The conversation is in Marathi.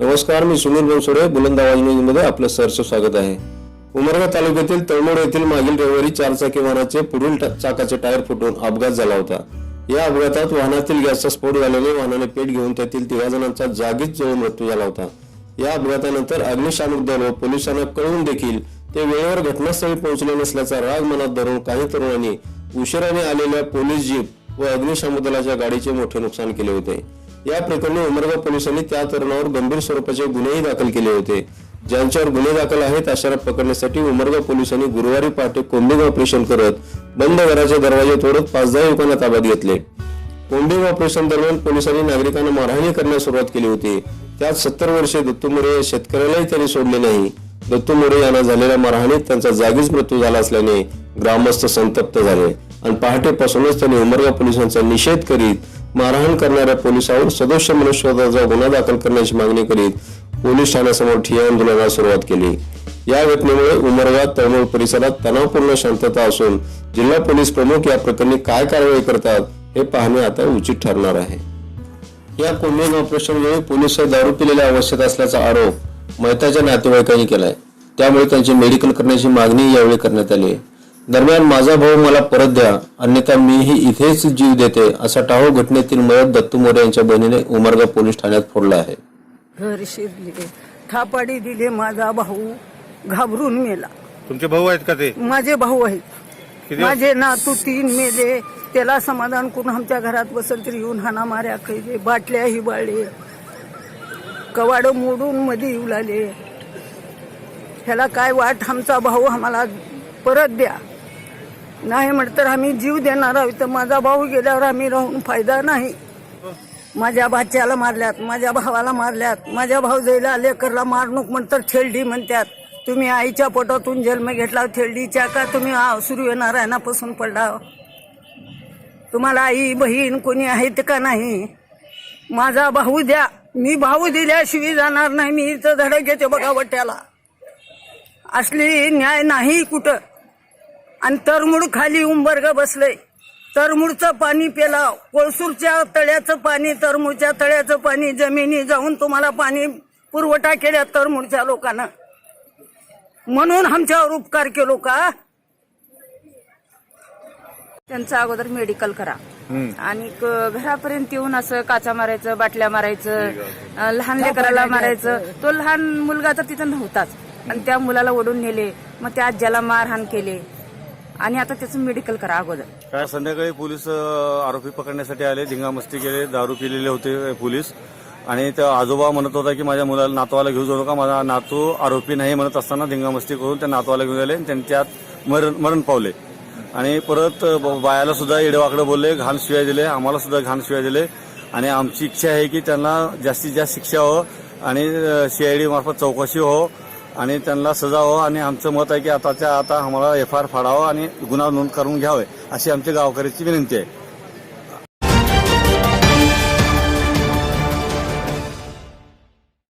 नमस्कार मी सुनील बनसोडे बुलंद आवाज न्यूजमध्ये आपलं सहर्ष स्वागत आहे. उमरगा तालुक्यातील तळमोड येथील मागील रविवारी चारचाकी वाहनाचे पुढील चाकाचे टायर फुटून अपघात झाला होता. या अपघातात वाहनातील गॅसचा स्फोट झाल्याने वाहनाने पेट घेऊन त्यातील तिघा जणांचा जागीच जवळ मृत्यू झाला होता. या अपघातानंतर अग्निशामक दल व पोलिसांना कळून देखील ते वेळेवर घटनास्थळी पोहोचले नसल्याचा राग मनात धरून काही तरुणांनी उशिराने आलेल्या पोलीस जीप व अग्निशामक दलाच्या गाडीचे मोठे नुकसान केले होते. या प्रकरणी उमरगा पोलिसांनी त्या तरुणावर गंभीर स्वरूपाचे गुन्हेही दाखल केले होते. ज्यांच्यावर गुन्हे दाखल आहेत अशाला पकडण्यासाठी उमरगा पोलिसांनी गुरुवारी पहाटे कोंबेगाव ऑपरेशन करत बंद घराचे दरवाजे तोडत पाच दहा युवकांना ताब्यात घेतले. कोंबेगाव ऑपरेशन दरम्यान पोलिसांनी नागरिकांना मारहाणी करण्यास सुरुवात केली होती. त्यात सत्तर वर्षे दत्तू मोरे या शेतकऱ्यालाही त्यांनी सोडले नाही. दत्तू मोरे यांना झालेल्या मारहाणीत त्यांचा जागीच मृत्यू झाला असल्याने ग्रामस्थ संतप्त झाले आणि पहाटेपासूनच त्यांनी उमरगाव पोलिसांचा निषेध करीत मारहाण करणाऱ्या पोलिसावर सदोष मनुष्यवधाचा गुन्हा दाखल करण्याची मागणी करीत पोलीस ठाण्यासमोर ठिय्या आंदोलनाला सुरुवात केली. या घटनेमुळे उमरगा तळमळ परिसरात तणावपूर्ण शांतता असून जिल्हा पोलीस प्रमुख या प्रकरणी काय कारवाई करतात हे पाहणे आता उचित ठरणार आहे. या कोंबिंग ऑपरेशन वेळी पोलीस दारू पिलेल्या अवस्थेत असल्याचा आरोप मैताच्या नातेवाईकांनी केलाय. त्यामुळे त्यांची मेडिकल करण्याची मागणी यावेळी करण्यात आली आहे. दरम्यान माझा भाऊ मला परत द्या अन्यथा मीही इथेच जीव देते असा टाहो घटनेतील मयत दत्तू मोरे यांच्या बहिणीने उमरगा पोलीस ठाण्यात फोडला आहे. घर शिरले थापाडी दिले माझा भाऊ घाबरून मेला. तुमचे भाऊ आहेत का ते? माझे भाऊ आहेत. माझे नातू तीन मेले त्याला समाधान करून आमच्या घरात बसल तरी येऊन हाना माऱ्या खायले बाटल्या हिबाळले कवाड मोडून मध्ये येऊ लागले ह्याला काय वाट? आमचा भाऊ आम्हाला परत द्या. नाही म्हटलं तर आम्ही जीव देणार आहोत. तर माझा भाऊ गेल्यावर आम्ही राहून फायदा नाही. माझ्या बाच्याला मारल्यात माझ्या भावाला मारल्यात माझ्या भाऊजाईला लेकरला मारणूक म्हणतात थेल्डी म्हणतात. तुम्ही आईच्या पोटातून जन्म घेतला थेल्डीच्या का तुम्ही सुरू नारायणापासून पडला? तुम्हाला आई बहीण कोणी आहेत का नाही? माझा भाऊ द्या. मी भाऊ दिल्याशिवाय जाणार नाही. मी इथं धडक घेते बघा वट्याला. असली न्याय नाही कुठं. आणि तरमुड खाली उंबर्ग बसलंय. तरमुडचं पाणी पेला कोळसूरच्या तळ्याचं पाणी तरमुडच्या तळ्याचं पाणी जमिनी जाऊन तुम्हाला पाणी पुरवठा केल्या तरमुडच्या लोकांना. म्हणून आमच्यावर उपकार केलो का? त्यांचं अगोदर मेडिकल करा. आणि घरापर्यंत येऊन असं काचा मारायचं बाटल्या मारायचं लहान लेकराला मारायचं. तो लहान मुलगा तर तिथं नव्हताच. आणि त्या मुलाला ओढून नेले. मग त्या आज्याला मारहाण केले. आणि आता त्याचं मेडिकल करा अगोदर. काय संध्याकाळी पोलीस अ, आरोपी पकडण्यासाठी आले धिंगामस्ती केले दारू पिलेले होते पोलीस. आणि त्या आजोबा म्हणत होता की माझ्या मुलाला नातवाला घेऊ जाऊ नका माझा नातू आरोपी नाही म्हणत असताना धिंगामस्ती करून त्या नातवाला घेऊन आले आणि त्यांनी त्यात मरण मरण पावले. आणि परत ब- बायाला सुद्धा येडेवाकडं बोलले घाण शिवाय दिले आम्हाला सुद्धा घाण शिवाय दिले. आणि आमची इच्छा आहे की त्यांना जास्तीत जास्त शिक्षा हो आणि सीआयडी मार्फत चौकशी हो. आणि त्यांना सजा आणि आमचं मत आहे की आताच्या आता आम्हाला एफ आय आर फाडावं आणि गुन्हा नोंद करून घ्यावे अशी आमच्या गावकऱ्याची विनंती आहे.